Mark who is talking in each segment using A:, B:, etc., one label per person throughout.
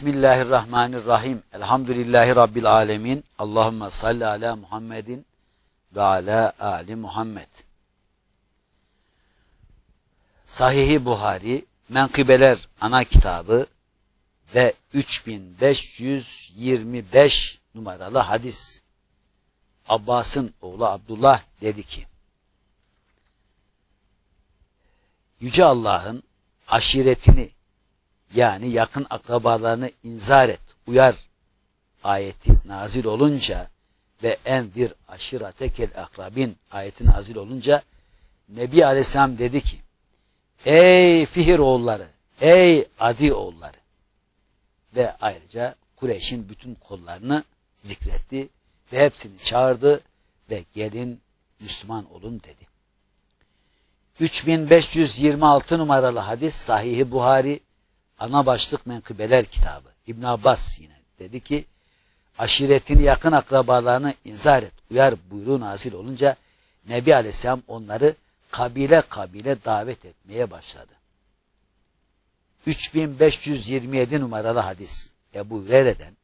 A: Bismillahirrahmanirrahim. Elhamdülillahi Rabbil alemin. Allahümme salli ala Muhammedin ve ala ali Muhammed. Sahih-i Buhari, Menkıbeler ana kitabı ve 3525 numaralı hadis. Abbas'ın oğlu Abdullah dedi ki, Yüce Allah'ın aşiretini yani yakın akrabalarını inzar et, uyar ayeti nazil olunca ve endir aşiretekel akrabin ayeti nazil olunca Nebi Aleyhisselam dedi ki Ey Fihir oğulları, ey Adi oğulları ve ayrıca Kureyş'in bütün kollarını zikretti ve hepsini çağırdı ve gelin Müslüman olun dedi. 3526 numaralı hadis Sahih-i Buhari ana başlık menkıbeler kitabı. İbn Abbas yine dedi ki aşiretini yakın akrabalarını inzar et, uyar buyruğu nazil olunca Nebi Aleyhisselam onları kabile kabile davet etmeye başladı. 3527 numaralı hadis Ebu Hureyre'den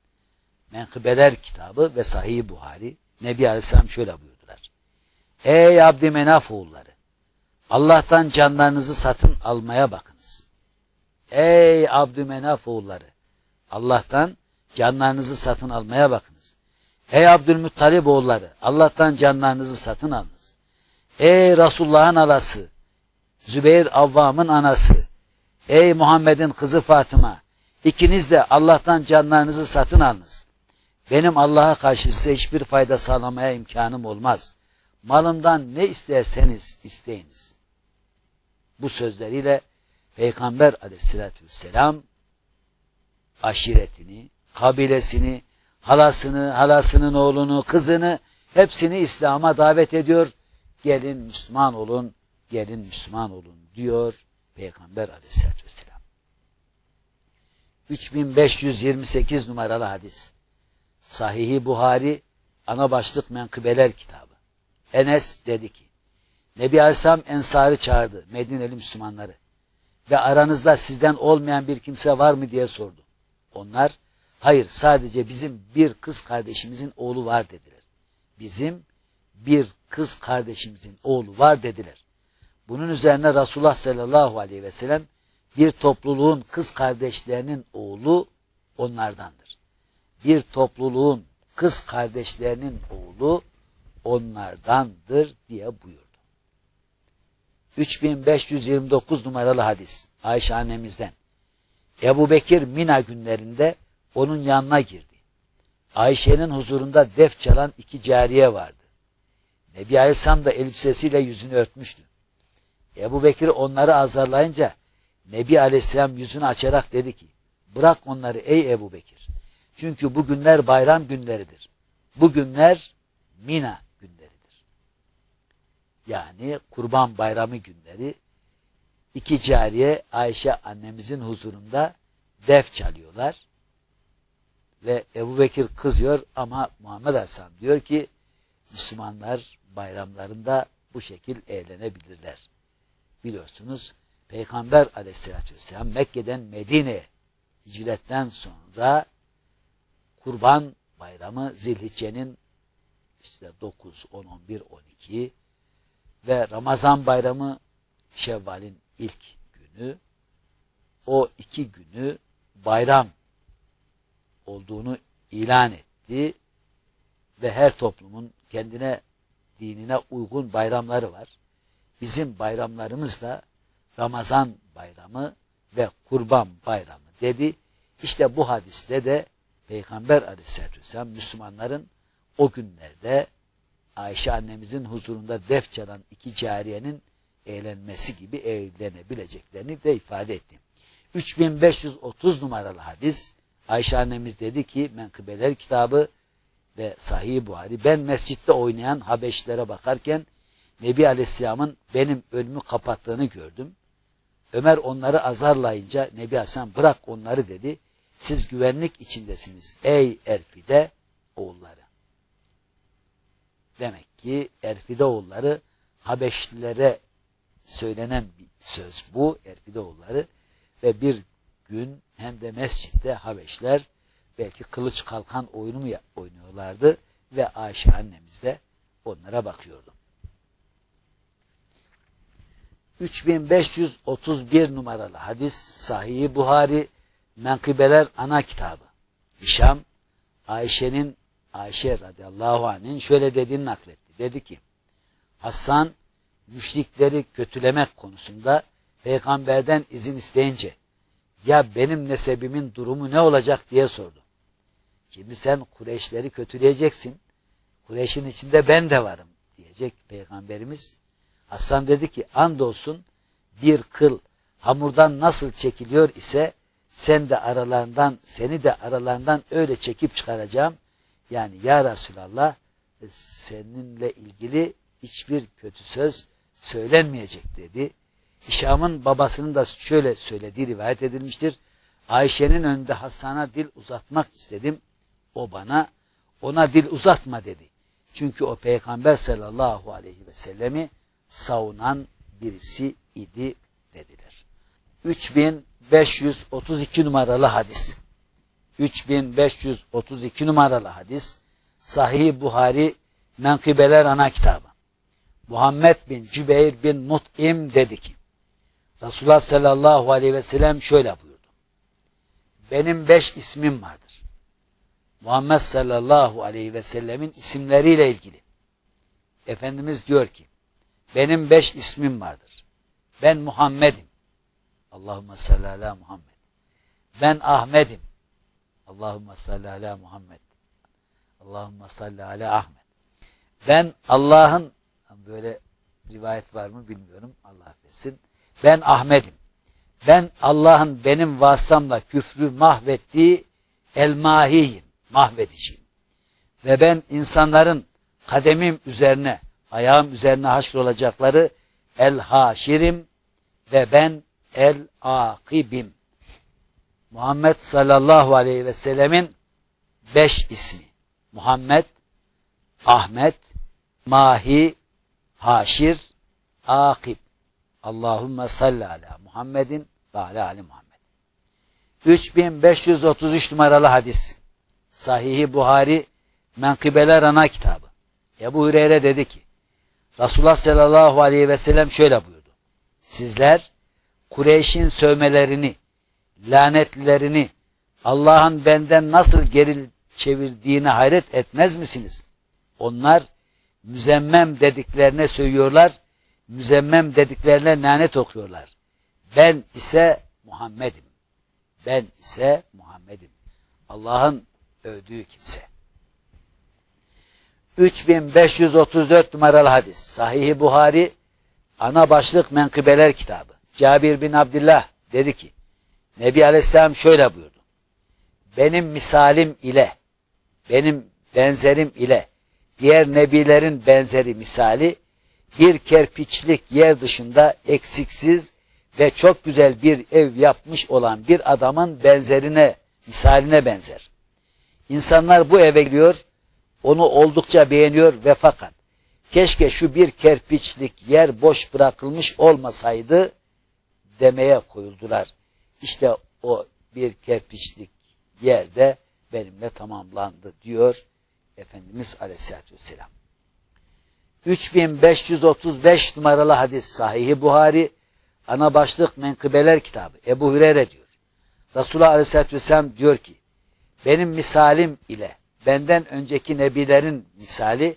A: Menkıbeler kitabı ve Sahih Buhari Nebi Aleyhisselam şöyle buyurdular. Ey Abdümenaf oğulları Allah'tan canlarınızı satın almaya bakınız. Ey Abdümenaf oğulları Allah'tan canlarınızı satın almaya bakınız. Ey Abdülmuttalib oğulları Allah'tan canlarınızı satın alınız. Ey Resulullah'ın alası Zübeyir Avvam'ın anası Ey Muhammed'in kızı Fatıma ikiniz de Allah'tan canlarınızı satın alınız. Benim Allah'a karşı size hiçbir fayda sağlamaya imkanım olmaz. Malımdan ne isterseniz isteyiniz. Bu sözleriyle Peygamber aleyhissalatü vesselam aşiretini, kabilesini, halasını, halasının oğlunu, kızını hepsini İslam'a davet ediyor. Gelin Müslüman olun, gelin Müslüman olun diyor Peygamber aleyhissalatü vesselam. 3528 numaralı hadis. Sahih-i Buhari ana başlık menkıbeler kitabı. Enes dedi ki, Nebi Aleyhisselam Ensar'ı çağırdı, Medineli Müslümanları ve aranızda sizden olmayan bir kimse var mı diye sordu. Onlar, hayır sadece bizim bir kız kardeşimizin oğlu var dediler. Bizim bir kız kardeşimizin oğlu var dediler. Bunun üzerine Resulullah sallallahu aleyhi ve sellem bir topluluğun kız kardeşlerinin oğlu onlardandır. Bir topluluğun kız kardeşlerinin oğlu onlardandır diye buyurdu. 3529 numaralı hadis Ayşe annemizden. Ebu Bekir Mina günlerinde onun yanına girdi. Ayşe'nin huzurunda def çalan iki cariye vardı. Nebi Aleyhisselam da elbisesiyle yüzünü örtmüştü. Ebu Bekir onları azarlayınca Nebi Aleyhisselam yüzünü açarak dedi ki bırak onları ey Ebu Bekir. Çünkü bu günler bayram günleridir. Bu günler Mina yani kurban bayramı günleri iki cariye Ayşe annemizin huzurunda def çalıyorlar. Ve Ebu Bekir kızıyor ama Muhammed Aleyhisselam diyor ki Müslümanlar bayramlarında bu şekil eğlenebilirler. Biliyorsunuz Peygamber Aleyhisselatü vesselam Mekke'den Medine'ye hicretten sonra kurban bayramı Zilhicce'nin işte 9, 10, 11, 12 ve Ramazan bayramı Şevval'in ilk günü o iki günü bayram olduğunu ilan etti ve her toplumun kendine dinine uygun bayramları var. Bizim bayramlarımız da Ramazan bayramı ve kurban bayramı dedi. İşte bu hadiste de Peygamber aleyhissalatü vesselam Müslümanların o günlerde Ayşe annemizin huzurunda def çalan iki cariyenin eğlenmesi gibi eğlenebileceklerini de ifade etti. 3530 numaralı hadis Ayşe annemiz dedi ki Menkıbeler kitabı ve Sahih Buhari ben mescitte oynayan Habeşlere bakarken Nebi Aleyhisselam'ın benim önümü kapattığını gördüm. Ömer onları azarlayınca Nebi Hasan bırak onları dedi. Siz güvenlik içindesiniz ey Erfide oğulları. Demek ki Erfideoğulları Habeşlilere söylenen bir söz bu Erfideoğulları ve bir gün hem de mescitte Habeşler belki kılıç kalkan oyunu mu oynuyorlardı ve Ayşe annemiz de onlara bakıyordu. 3531 numaralı hadis Sahih Buhari Menkıbeler ana kitabı. Hişam Ayşe'nin Ayşe radıyallahu anh'in şöyle dediğini nakletti. Dedi ki Hasan müşrikleri kötülemek konusunda peygamberden izin isteyince ya benim nesebimin durumu ne olacak diye sordu. Şimdi sen Kureyşleri kötüleyeceksin. Kureyş'in içinde ben de varım diyecek peygamberimiz. Hasan dedi ki andolsun bir kıl hamurdan nasıl çekiliyor ise sen de aralarından seni de aralarından öyle çekip çıkaracağım. Yani ya Resulallah seninle ilgili hiçbir kötü söz söylenmeyecek dedi. Hişam'ın babasının da şöyle söylediği rivayet edilmiştir. Ayşe'nin önünde Hasan'a dil uzatmak istedim. O bana ona dil uzatma dedi. Çünkü o peygamber sallallahu aleyhi ve sellemi savunan birisi idi dediler. 3532 numaralı hadis. 3532 numaralı hadis Sahih Buhari Menkıbeler ana kitabı. Muhammed bin Cübeyr bin Mut'im dedi ki Resulullah sallallahu aleyhi ve sellem şöyle buyurdu. Benim beş ismim vardır. Muhammed sallallahu aleyhi ve sellemin isimleriyle ilgili. Efendimiz diyor ki benim beş ismim vardır. Ben Muhammed'im. Allahümme salli Muhammed. Ben Ahmet'im. Allahümme salli ala Muhammed. Allahümme salli ala Ahmet. Ben Allah'ın böyle rivayet var mı bilmiyorum. Allah affetsin. Ben Ahmet'im. Ben Allah'ın benim vasıtamla küfrü mahvettiği el-mahiyim, mahvediciyim. Ve ben insanların kademim üzerine, ayağım üzerine haşrolacakları el-haşirim ve ben el-akibim. Muhammed sallallahu aleyhi ve sellemin beş ismi. Muhammed, Ahmet, Mahi, Haşir, Akib. Allahümme salli ala Muhammedin ve ala Ali Muhammed. 3533 numaralı hadis. Sahihi Buhari Menkıbeler ana kitabı. Ebu Hüreyre dedi ki Resulullah sallallahu aleyhi ve sellem şöyle buyurdu. Sizler Kureyş'in sövmelerini, lanetlerini Allah'ın benden nasıl geri çevirdiğine hayret etmez misiniz? Onlar müzemmem dediklerine söylüyorlar, müzemmem dediklerine lanet okuyorlar. Ben ise Muhammed'im. Ben ise Muhammed'im. Allah'ın övdüğü kimse. 3534 numaralı hadis. Sahih-i Buhari ana başlık menkıbeler kitabı. Cabir bin Abdullah dedi ki Nebi Aleyhisselam şöyle buyurdu. Benim misalim ile benim benzerim ile diğer nebilerin benzeri misali bir kerpiçlik yer dışında eksiksiz ve çok güzel bir ev yapmış olan bir adamın benzerine, misaline benzer. İnsanlar bu eve gidiyor, onu oldukça beğeniyor ve fakat keşke şu bir kerpiçlik yer boş bırakılmış olmasaydı demeye koyuldular. İşte o bir kerpiçlik yerde benimle tamamlandı diyor Efendimiz Aleyhisselatü Vesselam. 3535 numaralı hadis Sahih-i Buhari ana başlık menkıbeler kitabı Ebu Hüreyre diyor. Resulullah Aleyhisselatü Vesselam diyor ki benim misalim ile benden önceki nebilerin misali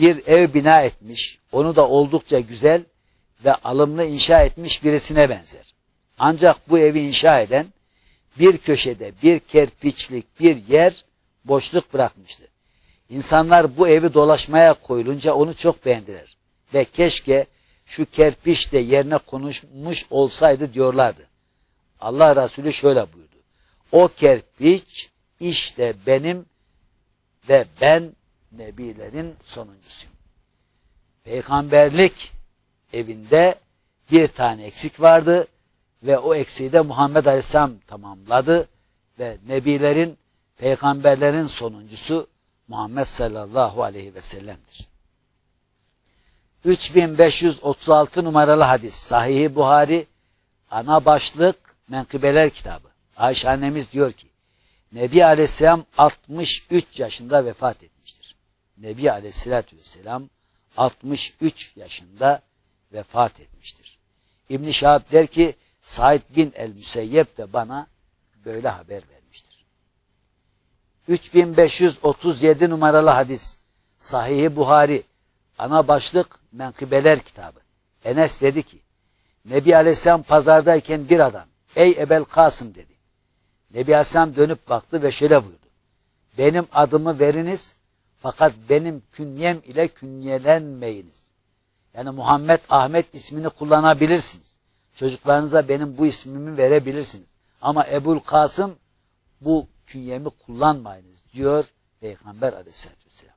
A: bir ev bina etmiş, onu da oldukça güzel ve alımlı inşa etmiş birisine benzer. Ancak bu evi inşa eden bir köşede bir kerpiçlik bir yer boşluk bırakmıştı. İnsanlar bu evi dolaşmaya koyulunca onu çok beğendiler. Ve keşke şu kerpiç de yerine konuşmuş olsaydı diyorlardı. Allah Resulü şöyle buyurdu. O kerpiç işte benim ve ben nebilerin sonuncusuyum. Peygamberlik evinde bir tane eksik vardı ve o eksiği de Muhammed Aleyhisselam tamamladı ve nebilerin, peygamberlerin sonuncusu Muhammed sallallahu aleyhi ve sellem'dir. 3536 numaralı hadis Sahih-i Buhari ana başlık Menkıbeler kitabı. Ayşe annemiz diyor ki Nebi Aleyhisselam 63 yaşında vefat etmiştir. Nebi Aleyhisselatü Vesselam 63 yaşında vefat etmiştir. İbn Şahab der ki Said bin el-Müseyyep de bana böyle haber vermiştir. 3537 numaralı hadis Sahih-i Buhari ana başlık Menkıbeler kitabı. Enes dedi ki Nebi Aleyhisselam pazardayken bir adam ey Ebel Kasım dedi. Nebi Aleyhisselam dönüp baktı ve şöyle buyurdu. Benim adımı veriniz fakat benim künyem ile künyelenmeyiniz. Yani Muhammed Ahmet ismini kullanabilirsiniz. Çocuklarınıza benim bu ismimi verebilirsiniz. Ama Ebul Kasım bu künyemi kullanmayınız diyor Peygamber aleyhissalatü vesselam.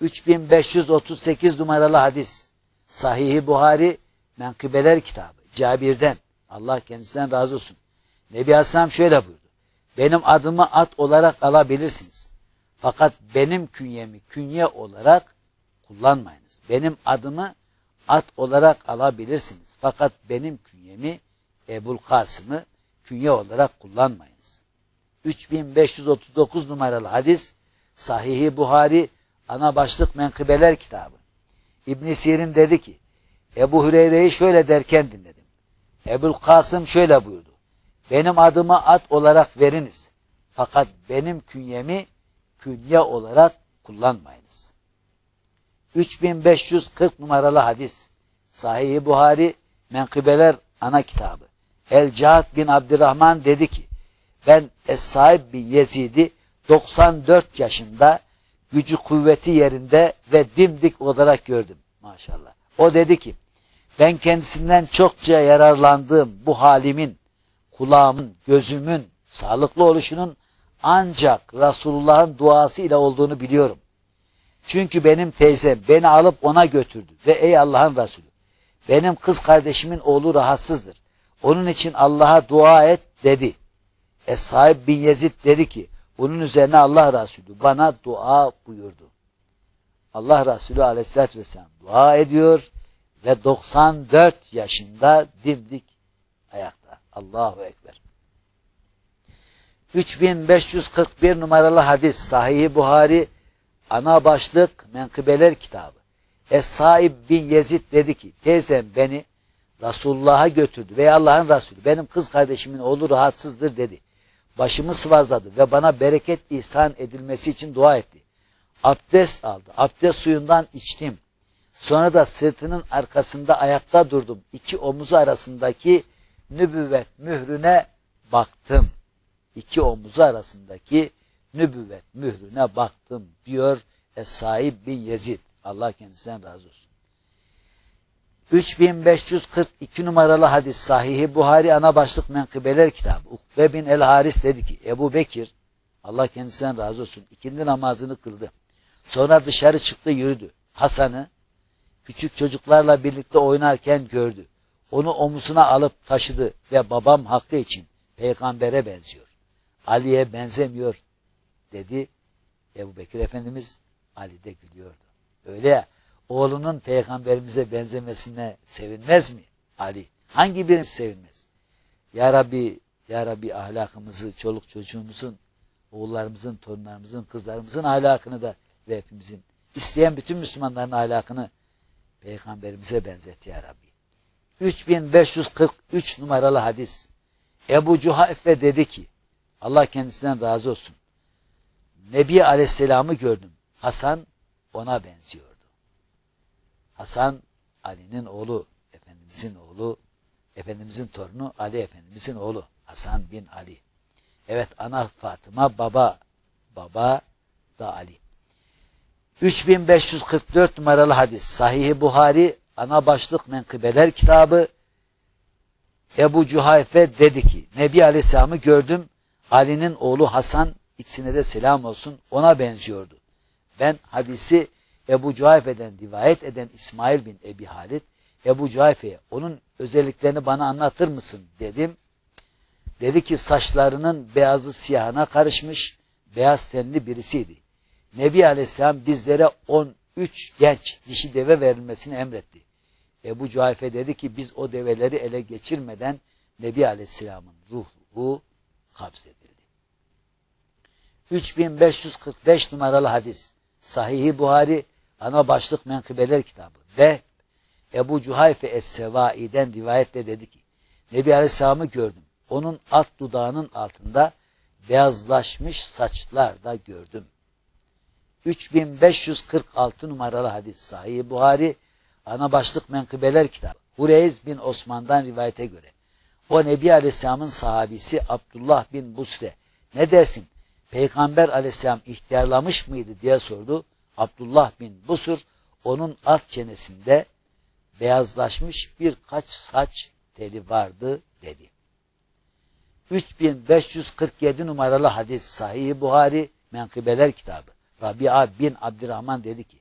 A: 3538 numaralı hadis. Sahih-i Buhari Menkıbeler kitabı. Cabir'den. Allah kendisinden razı olsun. Nebi Aleyhisselam şöyle buyurdu. Benim adımı at olarak alabilirsiniz. Fakat benim künyemi künye olarak kullanmayınız. Benim adımı at olarak alabilirsiniz. Fakat benim künyemi Ebul Kasım'ı künye olarak kullanmayınız. 3539 numaralı hadis Sahih-i Buhari ana başlık menkıbeler kitabı. İbn Sirin dedi ki Ebu Hüreyre'yi şöyle derken dinledim. Ebul Kasım şöyle buyurdu. Benim adımı at olarak veriniz. Fakat benim künyemi künye olarak kullanmayınız. 3540 numaralı hadis. Sahih-i Buhari Menkıbeler ana kitabı. El Cahd bin Abdurrahman dedi ki ben Es-Saib bin Yezid'i 94 yaşında gücü kuvveti yerinde ve dimdik olarak gördüm. Maşallah. O dedi ki ben kendisinden çokça yararlandığım bu halimin, kulağımın, gözümün sağlıklı oluşunun ancak Resulullah'ın duası ile olduğunu biliyorum. Çünkü benim teyzem beni alıp ona götürdü ve ey Allah'ın Resulü benim kız kardeşimin oğlu rahatsızdır. Onun için Allah'a dua et dedi. Es-Sahib bin Yezid dedi ki bunun üzerine Allah Resulü bana dua buyurdu. Allah Resulü aleyhissalatü vesselam dua ediyor ve 94 yaşında dimdik ayakta. Allahu Ekber. 3541 numaralı hadis Sahih-i Buhari ana başlık Menkıbeler kitabı. Es-Saib bin Yezid dedi ki teyzem beni Resulullah'a götürdü ve Allah'ın Resulü benim kız kardeşimin oğlu rahatsızdır dedi. Başımı sıvazladı ve bana bereket ihsan edilmesi için dua etti. Abdest aldı. Abdest suyundan içtim. Sonra da sırtının arkasında ayakta durdum. İki omuzu arasındaki nübüvvet mührüne baktım. İki omuzu arasındaki nübüvvet mührüne baktım diyor Es-Saib bin Yezid. Allah kendisinden razı olsun. 3542 numaralı hadis Sahih-i Buhari ana başlık menkıbeler kitabı. Ukbe bin el Haris dedi ki Ebu Bekir Allah kendisinden razı olsun ikindi namazını kıldı. Sonra dışarı çıktı yürüdü. Hasan'ı küçük çocuklarla birlikte oynarken gördü. Onu omuzuna alıp taşıdı ve babam hakkı için peygambere benziyor. Ali'ye benzemiyor dedi. Ebu Bekir Efendimiz Ali de gülüyordu. Öyle ya oğlunun peygamberimize benzemesine sevinmez mi Ali? Hangi birimiz sevinmez? Ya Rabbi, Ya Rabbi ahlakımızı, çoluk çocuğumuzun, oğullarımızın, torunlarımızın, kızlarımızın ahlakını da ve hepimizin isteyen bütün Müslümanların ahlakını peygamberimize benzet Ya Rabbi. 3543 numaralı hadis. Ebu Cuhayfe dedi ki, Allah kendisinden razı olsun. Nebi Aleyhisselam'ı gördüm. Hasan ona benziyordu. Hasan Ali'nin oğlu, Efendimizin oğlu, Efendimizin torunu Ali Efendimizin oğlu Hasan bin Ali. Evet ana Fatıma, baba, baba da Ali. 3544 numaralı hadis. Sahih-i Buhari ana başlık menkıbeler kitabı Ebu Cuhayfe dedi ki Nebi Aleyhisselam'ı gördüm. Ali'nin oğlu Hasan ikisine de selam olsun ona benziyordu. Ben hadisi Ebu Cuhayfe'den rivayet eden İsmail bin Ebi Halid Ebu Cuhayfe'ye onun özelliklerini bana anlatır mısın dedim. Dedi ki saçlarının beyazı siyahına karışmış beyaz tenli birisiydi. Nebi Aleyhisselam bizlere 13 genç dişi deve verilmesini emretti. Ebu Cuhayfe dedi ki biz o develeri ele geçirmeden Nebi Aleyhisselam'ın ruhu kabzedildi. 3545 numaralı hadis. Sahih-i Buhari ana başlık menkıbeler kitabı. Ve Ebu Cuhayfe Es-Sevai'den rivayetle dedi ki Nebi Aleyhisselam'ı gördüm. Onun alt dudağının altında beyazlaşmış saçlar da gördüm. 3546 numaralı hadis Sahih Buhari ana başlık menkıbeler kitabı. Hureyz bin Osman'dan rivayete göre o Nebi Aleyhisselam'ın sahabisi Abdullah bin Busre ne dersin Peygamber aleyhisselam ihtiyarlamış mıydı diye sordu. Abdullah bin Busur onun alt çenesinde beyazlaşmış birkaç saç teli vardı dedi. 3547 numaralı hadis Sahih Buhari Menkıbeler kitabı. Rabia bin Abdurrahman dedi ki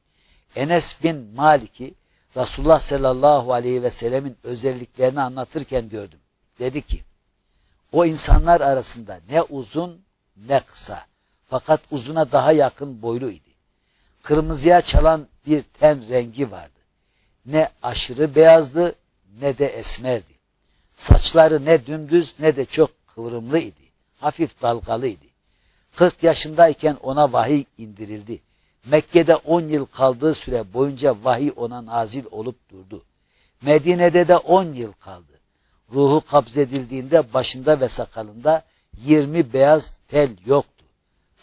A: Enes bin Malik'i Resulullah sallallahu aleyhi ve sellemin özelliklerini anlatırken gördüm. Dedi ki o insanlar arasında ne uzun ne kısa fakat uzuna daha yakın boyluydu. Kırmızıya çalan bir ten rengi vardı. Ne aşırı beyazdı ne de esmerdi. Saçları ne dümdüz ne de çok kıvrımlı idi. Hafif dalgalıydı. 40 yaşındayken ona vahiy indirildi. Mekke'de 10 yıl kaldığı süre boyunca vahiy ona nazil olup durdu. Medine'de de 10 yıl kaldı. Ruhu kabzedildiğinde başında ve sakalında 20 beyaz tel yoktu.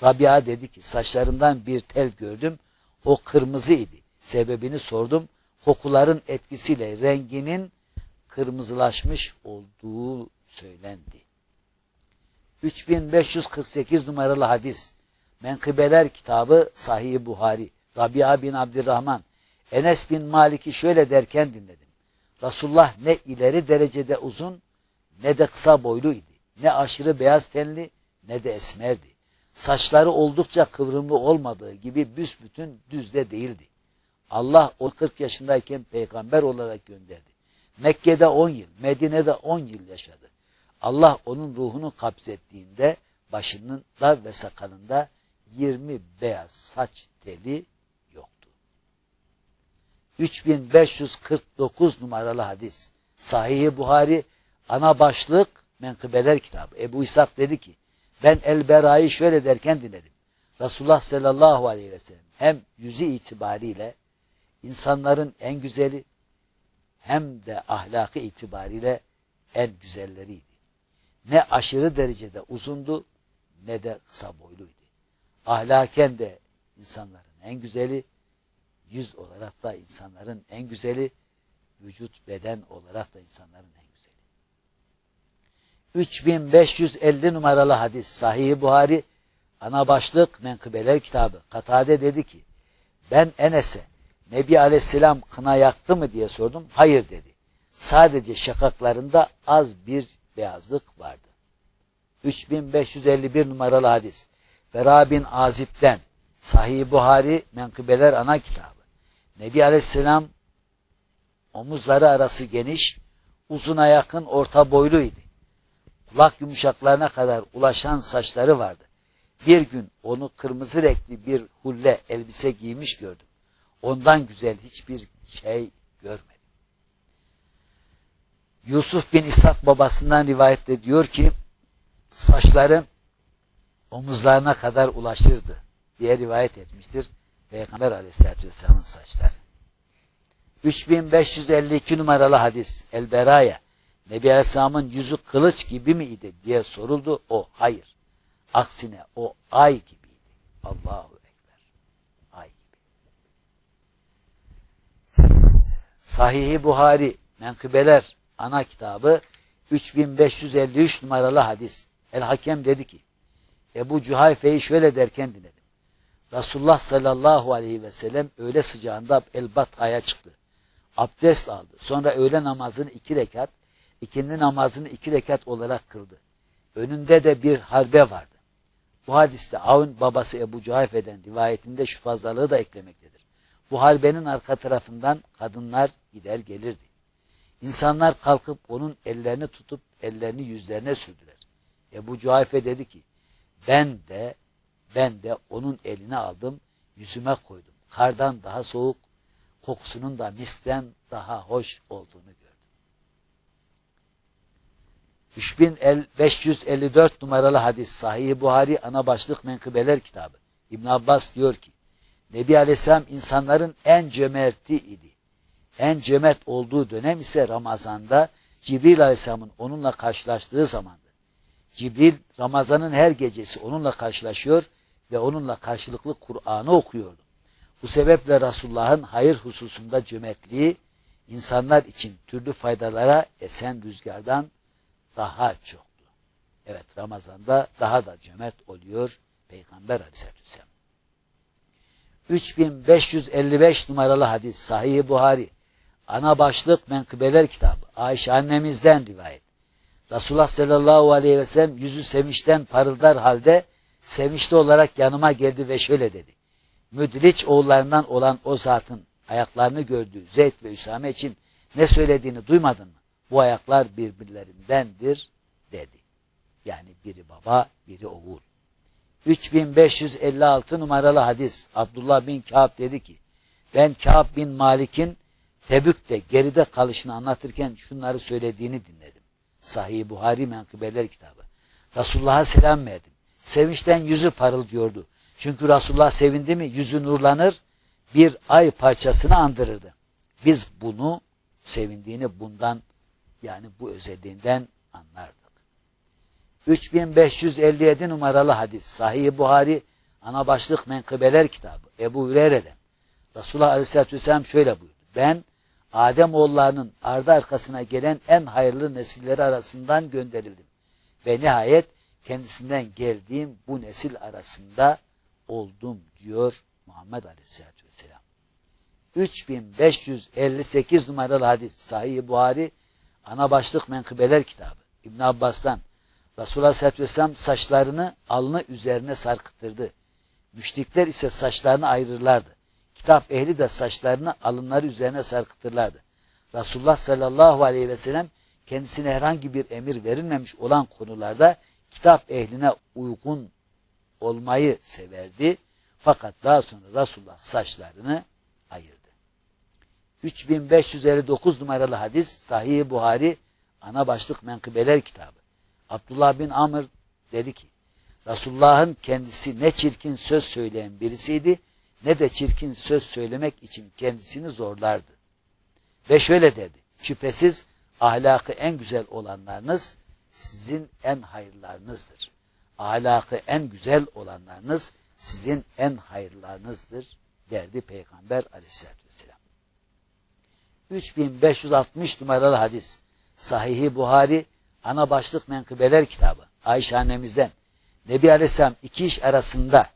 A: Rabia dedi ki saçlarından bir tel gördüm. O kırmızı idi. Sebebini sordum. Kokuların etkisiyle renginin kırmızılaşmış olduğu söylendi. 3548 numaralı hadis. Menkıbeler kitabı Sahih Buhari. Rabia bin Abdurrahman. Enes bin Malik'i şöyle derken dinledim. Resulullah ne ileri derecede uzun ne de kısa boyluydu. Ne aşırı beyaz tenli ne de esmerdi. Saçları oldukça kıvrımlı olmadığı gibi büsbütün düzde değildi. Allah o 40 yaşındayken peygamber olarak gönderdi. Mekke'de 10 yıl, Medine'de 10 yıl yaşadı. Allah onun ruhunu kabzettiğinde başında ve sakalında 20 beyaz saç teli yoktu. 3549 numaralı hadis. Sahih-i Buhari ana başlık menkıbeler kitabı. Ebu İshak dedi ki ben El-Bera'yı şöyle derken dinledim. Resulullah sallallahu aleyhi ve sellem hem yüzü itibariyle insanların en güzeli hem de ahlakı itibariyle en güzelleriydi. Ne aşırı derecede uzundu ne de kısa boyluydu. Ahlaken de insanların en güzeli, yüz olarak da insanların en güzeli, vücut beden olarak da insanların en güzeli. 3550 numaralı hadis Sahih Buhari ana başlık menkıbeler kitabı. Katade dedi ki ben Enes'e Nebi Aleyhisselam kına yaktı mı diye sordum. Hayır dedi. Sadece şakaklarında az bir beyazlık vardı. 3551 numaralı hadis. Bera bin Azip'ten Sahih Buhari Menkıbeler ana kitabı. Nebi Aleyhisselam omuzları arası geniş, uzuna yakın orta boyluydu. Kulak yumuşaklarına kadar ulaşan saçları vardı. Bir gün onu kırmızı renkli bir hulle elbise giymiş gördüm. Ondan güzel hiçbir şey görmedim. Yusuf bin İshak babasından rivayet ediyor ki saçları omuzlarına kadar ulaşırdı diye rivayet etmiştir. Peygamber aleyhissalatü vesselamın saçları. 3552 numaralı hadis El-Beraya Nebi Aleyhisselam'ın yüzü kılıç gibi miydi diye soruldu. O hayır. Aksine o ay gibiydi. Allahu Ekber. Ay gibi. Sahih-i Buhari Menkıbeler ana kitabı 3553 numaralı hadis. El Hakem dedi ki Ebu Cuhayfe'yi şöyle derken dinledim. Resulullah sallallahu aleyhi ve sellem öğle sıcağında El Bata'ya çıktı. Abdest aldı. Sonra öğle namazını iki rekat, ikindi namazını iki rekat olarak kıldı. Önünde de bir harbe vardı. Bu hadiste Avun babası Ebu Cuhayfe'den rivayetinde şu fazlalığı da eklemektedir. Bu harbenin arka tarafından kadınlar gider gelirdi. İnsanlar kalkıp onun ellerini tutup ellerini yüzlerine sürdüler. Ebu Cuhayfe dedi ki ben de ben de onun elini aldım yüzüme koydum. Kardan daha soğuk kokusunun da miskten daha hoş olduğunu gördüm. 3554 numaralı hadis Sahih Buhari ana başlık menkıbeler kitabı. İbn Abbas diyor ki Nebi Aleyhisselam insanların en cömerti idi. En cömert olduğu dönem ise Ramazan'da Cibril Aleyhisselam'ın onunla karşılaştığı zamandı. Cibril Ramazan'ın her gecesi onunla karşılaşıyor ve onunla karşılıklı Kur'an'ı okuyordu. Bu sebeple Resulullah'ın hayır hususunda cömertliği insanlar için türlü faydalara esen rüzgardan daha çoktu. Evet Ramazan'da daha da cömert oluyor Peygamber Aleyhisselatü Vesselam. 3555 numaralı hadis Sahih Buhari ana başlık menkıbeler kitabı Ayşe annemizden rivayet. Resulullah sallallahu aleyhi ve sellem yüzü sevinçten parıldar halde sevinçli olarak yanıma geldi ve şöyle dedi. Müdriç oğullarından olan o zatın ayaklarını gördüğü Zeyd ve Üsame için ne söylediğini duymadın mı? Bu ayaklar birbirlerindendir dedi. Yani biri baba, biri oğul. 3556 numaralı hadis Abdullah bin Kâb dedi ki ben Kâb bin Malik'in Tebük'te geride kalışını anlatırken şunları söylediğini dinledim. Sahih Buhari Menkıbeler kitabı. Resulullah'a selam verdim. Sevinçten yüzü parıldıyordu. Çünkü Resulullah sevindi mi yüzü nurlanır, bir ay parçasını andırırdı. Biz bunu sevindiğini bundan yani bu özelliğinden anlardık. 3557 numaralı hadis Sahih Buhari ana başlık menkıbeler kitabı Ebu Hureyre'den Resulullah Aleyhisselatü Vesselam şöyle buyurdu. Ben Adem oğullarının ardı arkasına gelen en hayırlı nesilleri arasından gönderildim. Ve nihayet kendisinden geldiğim bu nesil arasında oldum diyor Muhammed Aleyhisselatü Vesselam. 3558 numaralı hadis Sahih Buhari ana başlık menkıbeler kitabı İbn Abbas'tan Resulullah Aleyhisselatü Vesselam saçlarını alnı üzerine sarkıtırdı. Müşrikler ise saçlarını ayırırlardı. Kitap ehli de saçlarını alınları üzerine sarkıtırlardı. Resulullah sallallahu aleyhi ve sellem kendisine herhangi bir emir verilmemiş olan konularda kitap ehline uygun olmayı severdi. Fakat daha sonra Resulullah saçlarını. 3559 numaralı hadis Sahih Buhari ana başlık menkıbeler kitabı. Abdullah bin Amr dedi ki Resulullah'ın kendisi ne çirkin söz söyleyen birisiydi ne de çirkin söz söylemek için kendisini zorlardı. Ve şöyle dedi. Şüphesiz ahlakı en güzel olanlarınız sizin en hayırlarınızdır. Ahlakı en güzel olanlarınız sizin en hayırlarınızdır derdi Peygamber aleyhissalatü vesselam. 3560 numaralı hadis. Sahihi Buhari ana başlık menkıbeler kitabı. Ayşe annemizden. Nebi Aleyhisselam iki iş arasında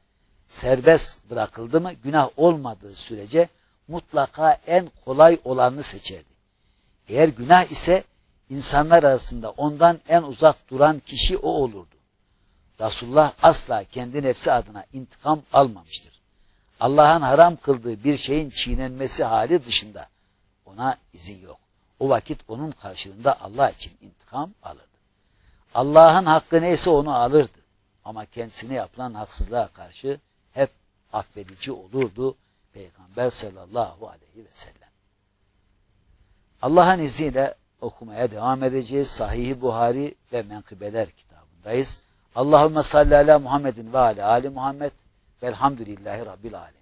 A: serbest bırakıldı mı günah olmadığı sürece mutlaka en kolay olanını seçerdi. Eğer günah ise insanlar arasında ondan en uzak duran kişi o olurdu. Resulullah asla kendi nefsi adına intikam almamıştır. Allah'ın haram kıldığı bir şeyin çiğnenmesi hali dışında ona izin yok. O vakit onun karşılığında Allah için intikam alırdı. Allah'ın hakkı neyse onu alırdı. Ama kendisine yapılan haksızlığa karşı hep affedici olurdu Peygamber sallallahu aleyhi ve sellem. Allah'ın izniyle okumaya devam edeceğiz. Sahih Buhari ve Menkıbeler kitabındayız. Allahümme salli ala Muhammedin ve ala Ali Muhammed velhamdülillahi Rabbil alem.